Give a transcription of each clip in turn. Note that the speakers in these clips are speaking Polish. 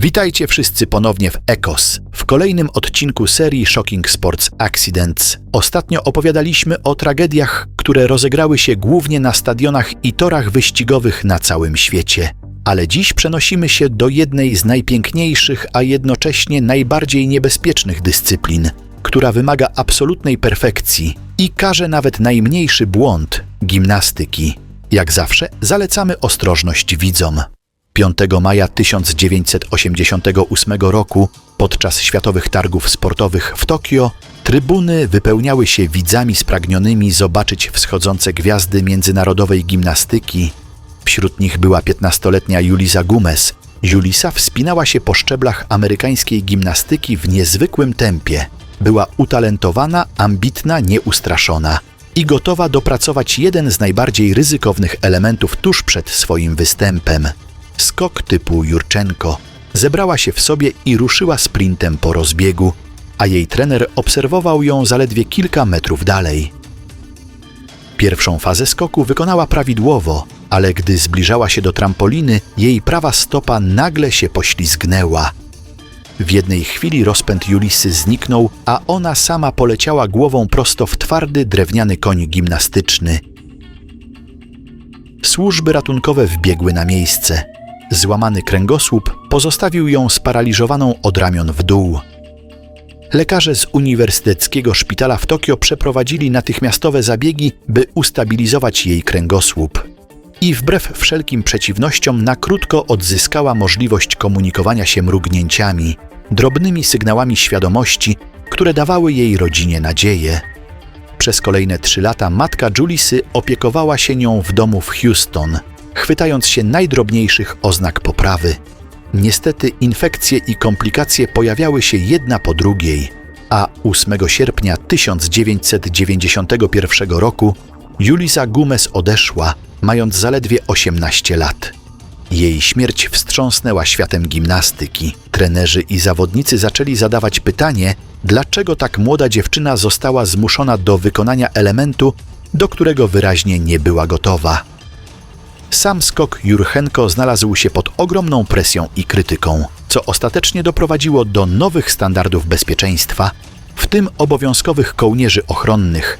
Witajcie wszyscy ponownie w ECOS, w kolejnym odcinku serii Shocking Sports Accidents. Ostatnio opowiadaliśmy o tragediach, które rozegrały się głównie na stadionach i torach wyścigowych na całym świecie. Ale dziś przenosimy się do jednej z najpiękniejszych, a jednocześnie najbardziej niebezpiecznych dyscyplin, która wymaga absolutnej perfekcji i karze nawet najmniejszy błąd gimnastyki. Jak zawsze zalecamy ostrożność widzom. 5 maja 1988 roku podczas Światowych Targów Sportowych w Tokio trybuny wypełniały się widzami spragnionymi zobaczyć wschodzące gwiazdy międzynarodowej gimnastyki. Wśród nich była 15-letnia Julisa Gumes. Julisa wspinała się po szczeblach amerykańskiej gimnastyki w niezwykłym tempie. Była utalentowana, ambitna, nieustraszona i gotowa dopracować jeden z najbardziej ryzykownych elementów tuż przed swoim występem skok typu Jurczenko. Zebrała się w sobie i ruszyła sprintem po rozbiegu, a jej trener obserwował ją zaledwie kilka metrów dalej. Pierwszą fazę skoku wykonała prawidłowo, ale gdy zbliżała się do trampoliny, jej prawa stopa nagle się poślizgnęła. W jednej chwili rozpęd Julisy zniknął, a ona sama poleciała głową prosto w twardy drewniany koń gimnastyczny. Służby ratunkowe wbiegły na miejsce. Złamany kręgosłup pozostawił ją sparaliżowaną od ramion w dół. Lekarze z Uniwersyteckiego Szpitala w Tokio przeprowadzili natychmiastowe zabiegi, by ustabilizować jej kręgosłup. I wbrew wszelkim przeciwnościom na krótko odzyskała możliwość komunikowania się mrugnięciami, drobnymi sygnałami świadomości, które dawały jej rodzinie nadzieję. Przez kolejne trzy lata matka Julisy opiekowała się nią w domu w Houston – chwytając się najdrobniejszych oznak poprawy. Niestety infekcje i komplikacje pojawiały się jedna po drugiej, a 8 sierpnia 1991 roku Julisa Gumes odeszła, mając zaledwie 18 lat. Jej śmierć wstrząsnęła światem gimnastyki. Trenerzy i zawodnicy zaczęli zadawać pytanie, dlaczego tak młoda dziewczyna została zmuszona do wykonania elementu, do którego wyraźnie nie była gotowa. Sam skok Jurchenko znalazł się pod ogromną presją i krytyką, co ostatecznie doprowadziło do nowych standardów bezpieczeństwa, w tym obowiązkowych kołnierzy ochronnych.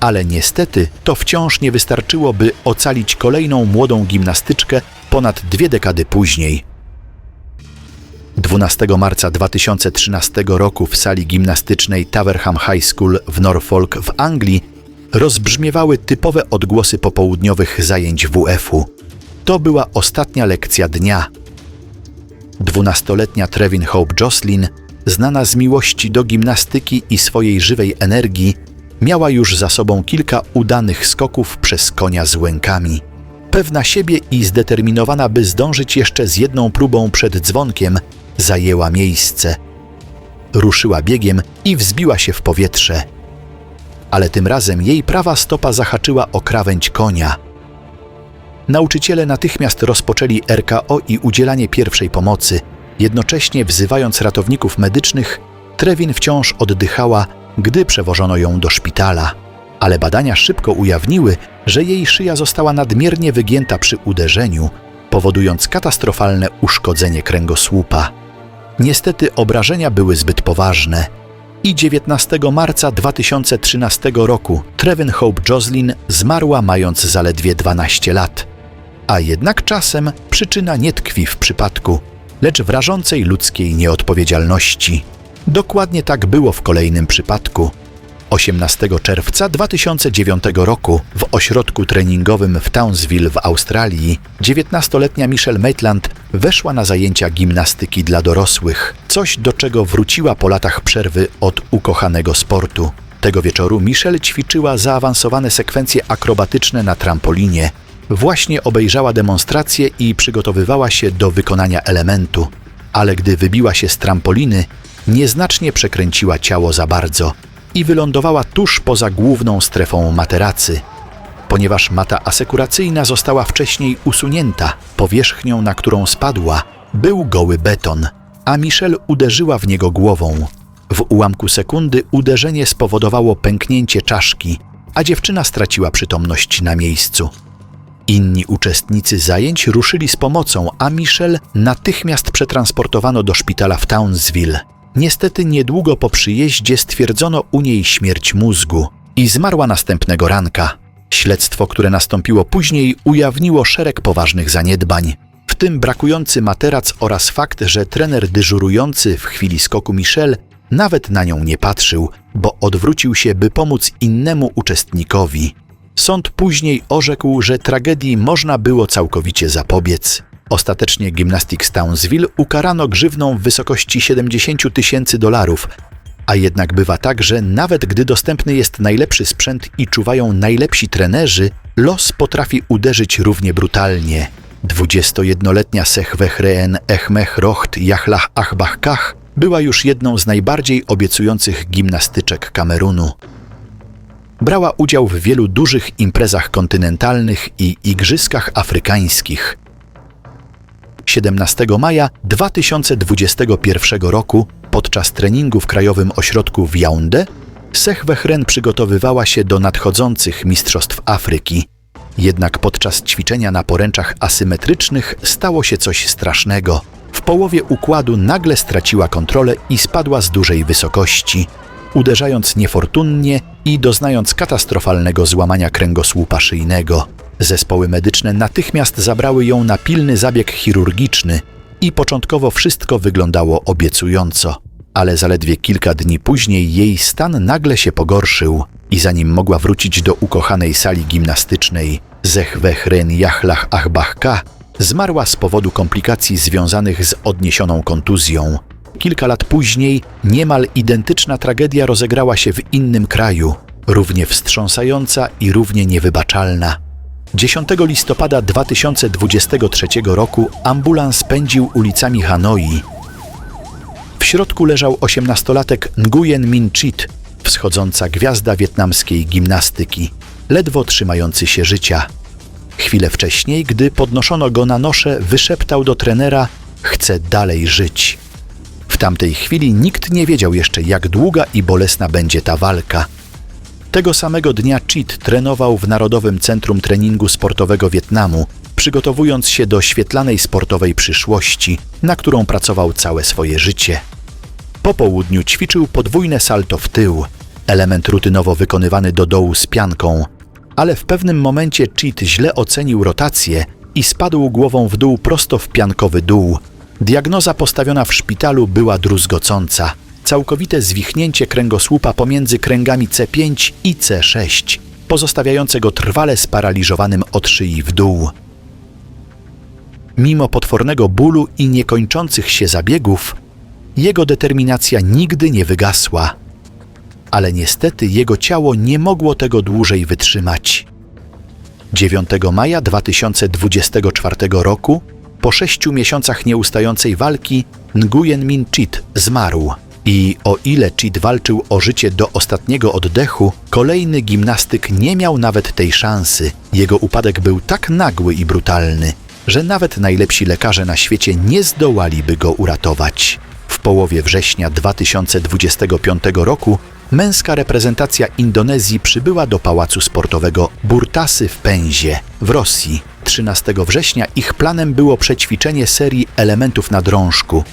Ale niestety to wciąż nie wystarczyło, by ocalić kolejną młodą gimnastyczkę ponad dwie dekady później. 12 marca 2013 roku w sali gimnastycznej Taverham High School w Norfolk w Anglii rozbrzmiewały typowe odgłosy popołudniowych zajęć WF-u. To była ostatnia lekcja dnia. Dwunastoletnia Trevin Hope Jocelyn, znana z miłości do gimnastyki i swojej żywej energii, miała już za sobą kilka udanych skoków przez konia z łękami. Pewna siebie i zdeterminowana, by zdążyć jeszcze z jedną próbą przed dzwonkiem, zajęła miejsce. Ruszyła biegiem i wzbiła się w powietrze – ale tym razem jej prawa stopa zahaczyła o krawędź konia. Nauczyciele natychmiast rozpoczęli RKO i udzielanie pierwszej pomocy, jednocześnie wzywając ratowników medycznych, Trewin wciąż oddychała, gdy przewożono ją do szpitala. Ale badania szybko ujawniły, że jej szyja została nadmiernie wygięta przy uderzeniu, powodując katastrofalne uszkodzenie kręgosłupa. Niestety obrażenia były zbyt poważne – i 19 marca 2013 roku Trevin Hope Jocelyn zmarła mając zaledwie 12 lat. A jednak czasem przyczyna nie tkwi w przypadku, lecz w rażącej ludzkiej nieodpowiedzialności. Dokładnie tak było w kolejnym przypadku. 18 czerwca 2009 roku w ośrodku treningowym w Townsville w Australii 19-letnia Michelle Maitland weszła na zajęcia gimnastyki dla dorosłych, coś do czego wróciła po latach przerwy od ukochanego sportu. Tego wieczoru Michelle ćwiczyła zaawansowane sekwencje akrobatyczne na trampolinie. Właśnie obejrzała demonstrację i przygotowywała się do wykonania elementu, ale gdy wybiła się z trampoliny, nieznacznie przekręciła ciało za bardzo – i wylądowała tuż poza główną strefą materacy. Ponieważ mata asekuracyjna została wcześniej usunięta, powierzchnią, na którą spadła, był goły beton, a Michelle uderzyła w niego głową. W ułamku sekundy uderzenie spowodowało pęknięcie czaszki, a dziewczyna straciła przytomność na miejscu. Inni uczestnicy zajęć ruszyli z pomocą, a Michelle natychmiast przetransportowano do szpitala w Townsville. Niestety niedługo po przyjeździe stwierdzono u niej śmierć mózgu i zmarła następnego ranka. Śledztwo, które nastąpiło później, ujawniło szereg poważnych zaniedbań, tym brakujący materac oraz fakt, że trener dyżurujący w chwili skoku Michel nawet na nią nie patrzył, bo odwrócił się, by pomóc innemu uczestnikowi. Sąd później orzekł, że tragedii można było całkowicie zapobiec. Ostatecznie Gymnastics Townsville ukarano grzywną w wysokości 70 tysięcy dolarów, a jednak bywa tak, że nawet gdy dostępny jest najlepszy sprzęt i czuwają najlepsi trenerzy, los potrafi uderzyć równie brutalnie. 21-letnia Sechwechreen Echmech Rocht Jachlah Achbach Kach była już jedną z najbardziej obiecujących gimnastyczek Kamerunu. Brała udział w wielu dużych imprezach kontynentalnych i igrzyskach afrykańskich. 17 maja 2021 roku podczas treningu w Krajowym Ośrodku w Yaoundé Sechwechren przygotowywała się do nadchodzących Mistrzostw Afryki. Jednak podczas ćwiczenia na poręczach asymetrycznych stało się coś strasznego. W połowie układu nagle straciła kontrolę i spadła z dużej wysokości, uderzając niefortunnie i doznając katastrofalnego złamania kręgosłupa szyjnego. Zespoły medyczne natychmiast zabrały ją na pilny zabieg chirurgiczny i początkowo wszystko wyglądało obiecująco. Ale zaledwie kilka dni później jej stan nagle się pogorszył i zanim mogła wrócić do ukochanej sali gimnastycznej, Zechwechren Jachlach Achbachka zmarła z powodu komplikacji związanych z odniesioną kontuzją. Kilka lat później niemal identyczna tragedia rozegrała się w innym kraju, równie wstrząsająca i równie niewybaczalna. 10 listopada 2023 roku ambulans pędził ulicami Hanoi. W środku leżał 18-latek Nguyen Min Chit, wschodząca gwiazda wietnamskiej gimnastyki, ledwo trzymający się życia. Chwilę wcześniej, gdy podnoszono go na nosze, wyszeptał do trenera: Chcę dalej żyć. W tamtej chwili nikt nie wiedział jeszcze, jak długa i bolesna będzie ta walka. Tego samego dnia Chit trenował w Narodowym Centrum Treningu Sportowego Wietnamu, przygotowując się do świetlanej sportowej przyszłości, na którą pracował całe swoje życie. Po południu ćwiczył podwójne salto w tył, element rutynowo wykonywany do dołu z pianką, ale w pewnym momencie Cheat źle ocenił rotację i spadł głową w dół prosto w piankowy dół. Diagnoza postawiona w szpitalu była druzgocąca. Całkowite zwichnięcie kręgosłupa pomiędzy kręgami C5 i C6, pozostawiające go trwale sparaliżowanym od szyi w dół. Mimo potwornego bólu i niekończących się zabiegów, jego determinacja nigdy nie wygasła ale niestety jego ciało nie mogło tego dłużej wytrzymać. 9 maja 2024 roku, po sześciu miesiącach nieustającej walki, Nguyen Min Chit zmarł. I o ile Chit walczył o życie do ostatniego oddechu, kolejny gimnastyk nie miał nawet tej szansy. Jego upadek był tak nagły i brutalny, że nawet najlepsi lekarze na świecie nie zdołaliby go uratować. W połowie września 2025 roku męska reprezentacja Indonezji przybyła do pałacu sportowego Burtasy w Pęzie w Rosji. 13 września ich planem było przećwiczenie serii elementów na drążku.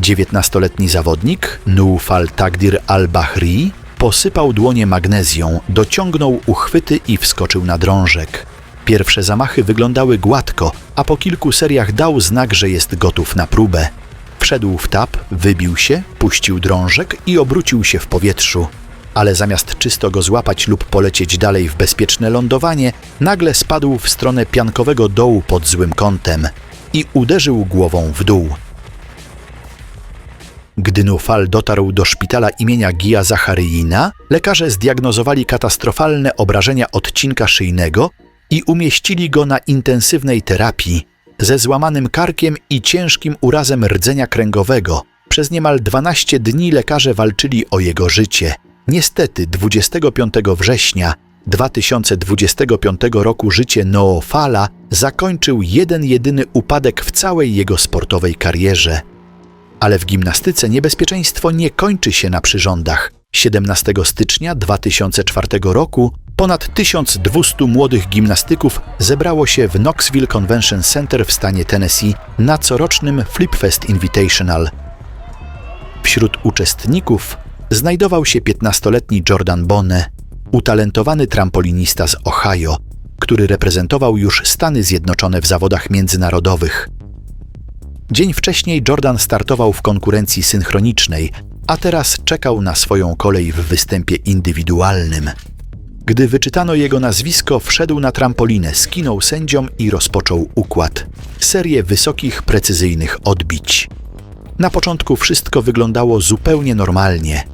19-letni zawodnik Nufal Tagdir al-Bahri posypał dłonie magnezją, dociągnął uchwyty i wskoczył na drążek. Pierwsze zamachy wyglądały gładko, a po kilku seriach dał znak, że jest gotów na próbę. Wszedł w tap, wybił się, puścił drążek i obrócił się w powietrzu. Ale zamiast czysto go złapać lub polecieć dalej w bezpieczne lądowanie, nagle spadł w stronę piankowego dołu pod złym kątem i uderzył głową w dół. Gdy Nufal dotarł do szpitala imienia Gija Zacharyjina, lekarze zdiagnozowali katastrofalne obrażenia odcinka szyjnego i umieścili go na intensywnej terapii, ze złamanym karkiem i ciężkim urazem rdzenia kręgowego. Przez niemal 12 dni lekarze walczyli o jego życie. Niestety 25 września 2025 roku życie Noofala zakończył jeden jedyny upadek w całej jego sportowej karierze. Ale w gimnastyce niebezpieczeństwo nie kończy się na przyrządach. 17 stycznia 2004 roku Ponad 1200 młodych gimnastyków zebrało się w Knoxville Convention Center w stanie Tennessee na corocznym Flipfest Invitational. Wśród uczestników znajdował się 15-letni Jordan Bonne, utalentowany trampolinista z Ohio, który reprezentował już Stany Zjednoczone w zawodach międzynarodowych. Dzień wcześniej Jordan startował w konkurencji synchronicznej, a teraz czekał na swoją kolej w występie indywidualnym. Gdy wyczytano jego nazwisko, wszedł na trampolinę, skinął sędziom i rozpoczął układ. Serię wysokich, precyzyjnych odbić. Na początku wszystko wyglądało zupełnie normalnie,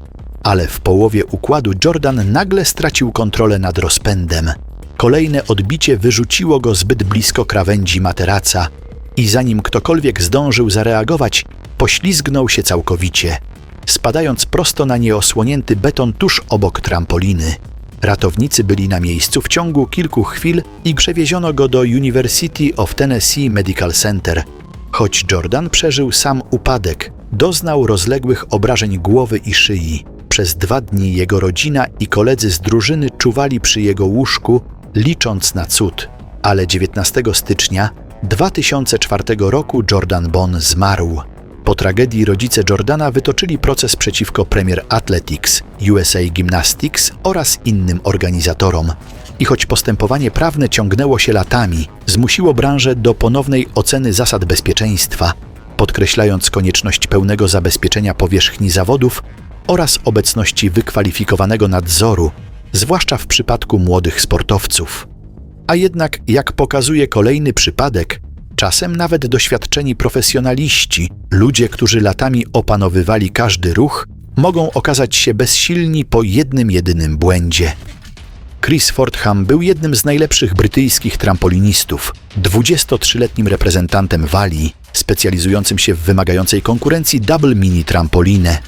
ale w połowie układu Jordan nagle stracił kontrolę nad rozpędem. Kolejne odbicie wyrzuciło go zbyt blisko krawędzi materaca i zanim ktokolwiek zdążył zareagować, poślizgnął się całkowicie, spadając prosto na nieosłonięty beton tuż obok trampoliny. Ratownicy byli na miejscu w ciągu kilku chwil i przewieziono go do University of Tennessee Medical Center. Choć Jordan przeżył sam upadek, doznał rozległych obrażeń głowy i szyi. Przez dwa dni jego rodzina i koledzy z drużyny czuwali przy jego łóżku, licząc na cud. Ale 19 stycznia 2004 roku Jordan Bon zmarł. Po tragedii rodzice Jordana wytoczyli proces przeciwko Premier Athletics, USA Gymnastics oraz innym organizatorom. I choć postępowanie prawne ciągnęło się latami, zmusiło branżę do ponownej oceny zasad bezpieczeństwa, podkreślając konieczność pełnego zabezpieczenia powierzchni zawodów oraz obecności wykwalifikowanego nadzoru, zwłaszcza w przypadku młodych sportowców. A jednak, jak pokazuje kolejny przypadek, czasem nawet doświadczeni profesjonaliści, ludzie, którzy latami opanowywali każdy ruch, mogą okazać się bezsilni po jednym jedynym błędzie. Chris Fordham był jednym z najlepszych brytyjskich trampolinistów, 23-letnim reprezentantem Walii, specjalizującym się w wymagającej konkurencji double mini trampolinę.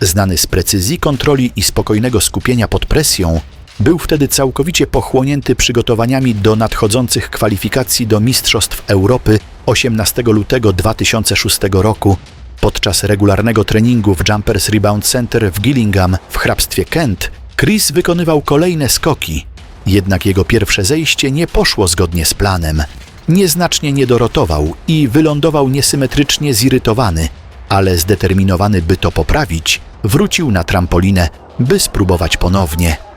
Znany z precyzji, kontroli i spokojnego skupienia pod presją, był wtedy całkowicie pochłonięty przygotowaniami do nadchodzących kwalifikacji do Mistrzostw Europy 18 lutego 2006 roku. Podczas regularnego treningu w Jumpers Rebound Center w Gillingham w hrabstwie Kent, Chris wykonywał kolejne skoki. Jednak jego pierwsze zejście nie poszło zgodnie z planem. Nieznacznie nie dorotował i wylądował niesymetrycznie zirytowany, ale zdeterminowany, by to poprawić, wrócił na trampolinę, by spróbować ponownie.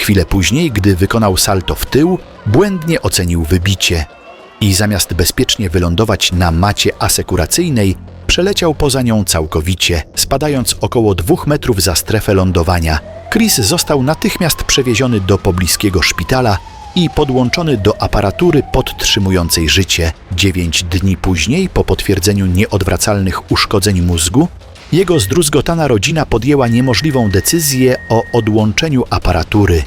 Chwilę później, gdy wykonał salto w tył, błędnie ocenił wybicie i zamiast bezpiecznie wylądować na macie asekuracyjnej, przeleciał poza nią całkowicie, spadając około dwóch metrów za strefę lądowania. Chris został natychmiast przewieziony do pobliskiego szpitala i podłączony do aparatury podtrzymującej życie. Dziewięć dni później, po potwierdzeniu nieodwracalnych uszkodzeń mózgu, jego zdruzgotana rodzina podjęła niemożliwą decyzję o odłączeniu aparatury.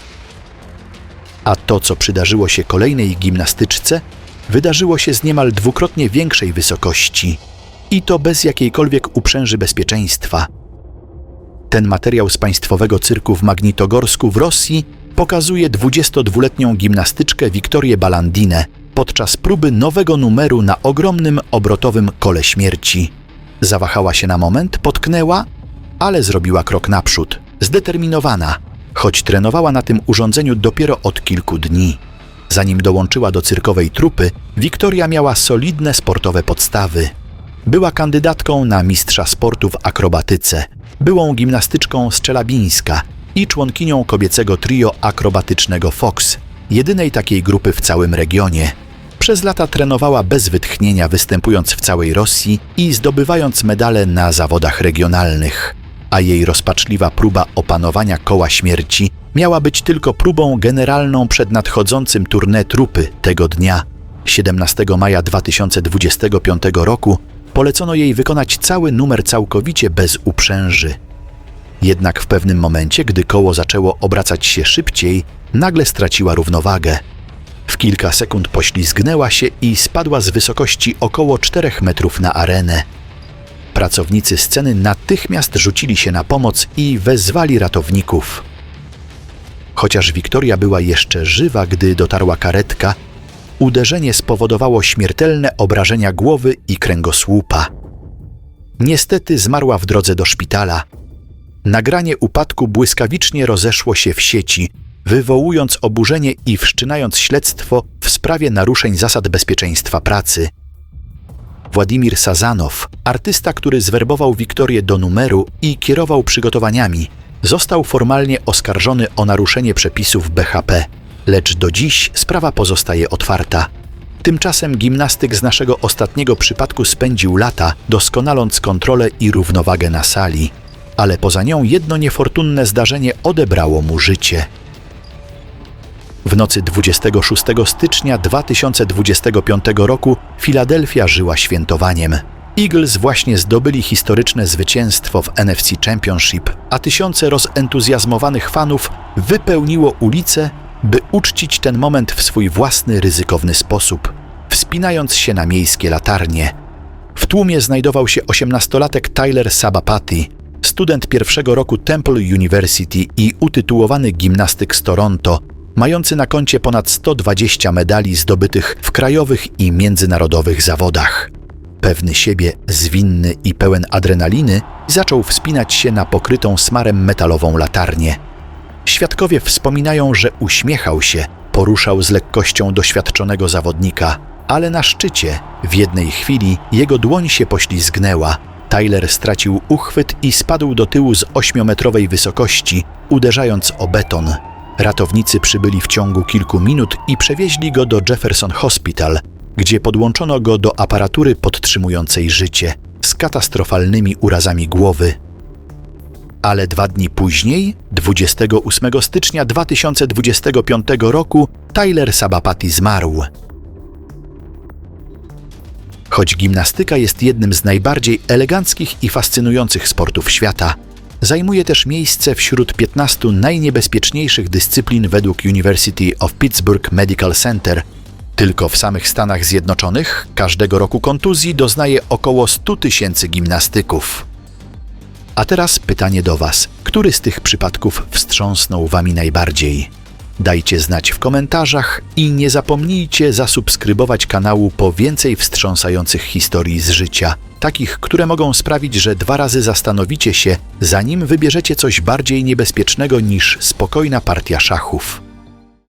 A to, co przydarzyło się kolejnej gimnastyczce, wydarzyło się z niemal dwukrotnie większej wysokości i to bez jakiejkolwiek uprzęży bezpieczeństwa. Ten materiał z państwowego cyrku w Magnitogorsku w Rosji pokazuje 22-letnią gimnastyczkę Wiktorię Balandinę podczas próby nowego numeru na ogromnym obrotowym kole śmierci. Zawahała się na moment, potknęła, ale zrobiła krok naprzód, zdeterminowana, choć trenowała na tym urządzeniu dopiero od kilku dni. Zanim dołączyła do cyrkowej trupy, Wiktoria miała solidne sportowe podstawy. Była kandydatką na mistrza sportu w akrobatyce, byłą gimnastyczką z Czelabińska i członkinią kobiecego trio akrobatycznego Fox, jedynej takiej grupy w całym regionie. Przez lata trenowała bez wytchnienia, występując w całej Rosji i zdobywając medale na zawodach regionalnych. A jej rozpaczliwa próba opanowania koła śmierci miała być tylko próbą generalną przed nadchodzącym tournée trupy tego dnia. 17 maja 2025 roku polecono jej wykonać cały numer całkowicie bez uprzęży. Jednak w pewnym momencie, gdy koło zaczęło obracać się szybciej, nagle straciła równowagę. Kilka sekund poślizgnęła się i spadła z wysokości około 4 metrów na arenę. Pracownicy sceny natychmiast rzucili się na pomoc i wezwali ratowników. Chociaż Wiktoria była jeszcze żywa, gdy dotarła karetka, uderzenie spowodowało śmiertelne obrażenia głowy i kręgosłupa. Niestety zmarła w drodze do szpitala. Nagranie upadku błyskawicznie rozeszło się w sieci, wywołując oburzenie i wszczynając śledztwo w sprawie naruszeń zasad bezpieczeństwa pracy. Władimir Sazanow, artysta, który zwerbował Wiktorię do numeru i kierował przygotowaniami, został formalnie oskarżony o naruszenie przepisów BHP, lecz do dziś sprawa pozostaje otwarta. Tymczasem gimnastyk z naszego ostatniego przypadku spędził lata, doskonaląc kontrolę i równowagę na sali, ale poza nią jedno niefortunne zdarzenie odebrało mu życie. W nocy 26 stycznia 2025 roku Filadelfia żyła świętowaniem. Eagles właśnie zdobyli historyczne zwycięstwo w NFC Championship, a tysiące rozentuzjazmowanych fanów wypełniło ulice, by uczcić ten moment w swój własny ryzykowny sposób, wspinając się na miejskie latarnie. W tłumie znajdował się osiemnastolatek Tyler Sabapati, student pierwszego roku Temple University i utytułowany gimnastyk z Toronto, mający na koncie ponad 120 medali zdobytych w krajowych i międzynarodowych zawodach. Pewny siebie, zwinny i pełen adrenaliny, zaczął wspinać się na pokrytą smarem metalową latarnię. Świadkowie wspominają, że uśmiechał się, poruszał z lekkością doświadczonego zawodnika, ale na szczycie, w jednej chwili, jego dłoń się poślizgnęła. Tyler stracił uchwyt i spadł do tyłu z ośmiometrowej wysokości, uderzając o beton. Ratownicy przybyli w ciągu kilku minut i przewieźli go do Jefferson Hospital, gdzie podłączono go do aparatury podtrzymującej życie z katastrofalnymi urazami głowy. Ale dwa dni później, 28 stycznia 2025 roku, Tyler Sabapati zmarł. Choć gimnastyka jest jednym z najbardziej eleganckich i fascynujących sportów świata, zajmuje też miejsce wśród 15 najniebezpieczniejszych dyscyplin według University of Pittsburgh Medical Center. Tylko w samych Stanach Zjednoczonych każdego roku kontuzji doznaje około 100 tysięcy gimnastyków. A teraz pytanie do Was. Który z tych przypadków wstrząsnął Wami najbardziej? Dajcie znać w komentarzach i nie zapomnijcie zasubskrybować kanału po więcej wstrząsających historii z życia, takich, które mogą sprawić, że dwa razy zastanowicie się, zanim wybierzecie coś bardziej niebezpiecznego niż spokojna partia szachów.